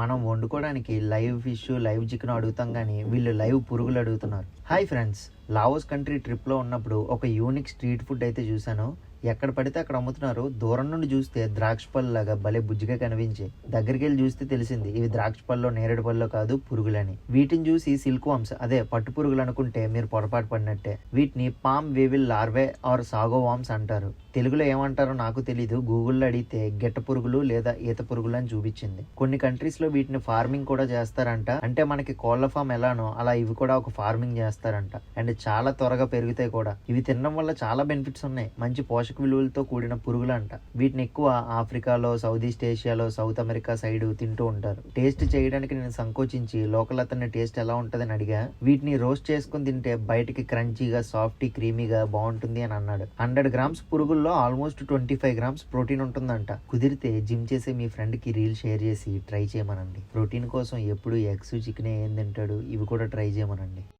మనం వండుకోవడానికి live fish live chicken అడుగుతాం కానీ వీళ్ళు లైవ్ పురుగులు అడుగుతున్నారు. హాయ్ ఫ్రెండ్స్ లావోస్ కంట్రీ ట్రిప్లో ఉన్నప్పుడు ఒక యూనిక్ స్ట్రీట్ ఫుడ్ అయితే చూశాను. ఎక్కడ పడితే అక్కడ అమ్ముతున్నారు. దూరం నుండి చూస్తే ద్రాక్ష పళ్ళు లాగా భలే బుజ్జిగా కనిపించే. దగ్గరికి వెళ్ళి చూస్తే తెలిసింది ఇవి ద్రాక్ష పళ్ళు నేరేడు పళ్ళు కాదు పురుగులని. వీటిని చూసి సిల్క్ వామ్స్ అదే పట్టు పురుగులు అనుకుంటే మీరు పొరపాటు పడినట్టే. వీటిని palm weevil larvae or sago worms అంటారు. తెలుగులో ఏమంటారో నాకు తెలీదు. గూగుల్లో అడిగితే గెట్ట పురుగులు లేదా ఈత పురుగులు అని చూపించింది. కొన్ని కంట్రీస్లో వీటిని ఫార్మింగ్ కూడా చేస్తారంట. అంటే మనకి కోళ్ళ ఫామ్ ఎలానో అలా ఇవి కూడా ఒక ఫార్మింగ్ చేస్తారంట. అండ్ చాలా త్వరగా పెరుగుతాయి కూడా. ఇవి తినడం వల్ల చాలా బెనిఫిట్స్ ఉన్నాయి. మంచి పోషక విలువలతో కూడిన పురుగులు అంట వీటిని ఎక్కువ ఆఫ్రికాలో సౌత్ ఈస్ట్ ఏషియాలో సౌత్ అమెరికా సైడ్ తింటూ ఉంటారు. టేస్ట్ చేయడానికి నేను సంకోచించి లోకల్ అతని టేస్ట్ ఎలా ఉంటుందని అడిగా. వీటిని రోస్ట్ చేసుకుని తింటే బయటికి క్రంచీగా సాఫ్ట్ క్రీమీగా బాగుంటుంది అని అన్నాడు. హండ్రెడ్ గ్రామ్స్ పురుగుల్లో almost twenty five grams protein ఉంటుందంట. కుదిరితే జిమ్ చేసే మీ ఫ్రెండ్కి రీల్ షేర్ చేసి ట్రై చేయమనండి. ప్రోటీన్ కోసం ఎప్పుడు ఎగ్స్ చికెన్ ఏం తింటాడు? ఇవి కూడా ట్రై చేయమనండి.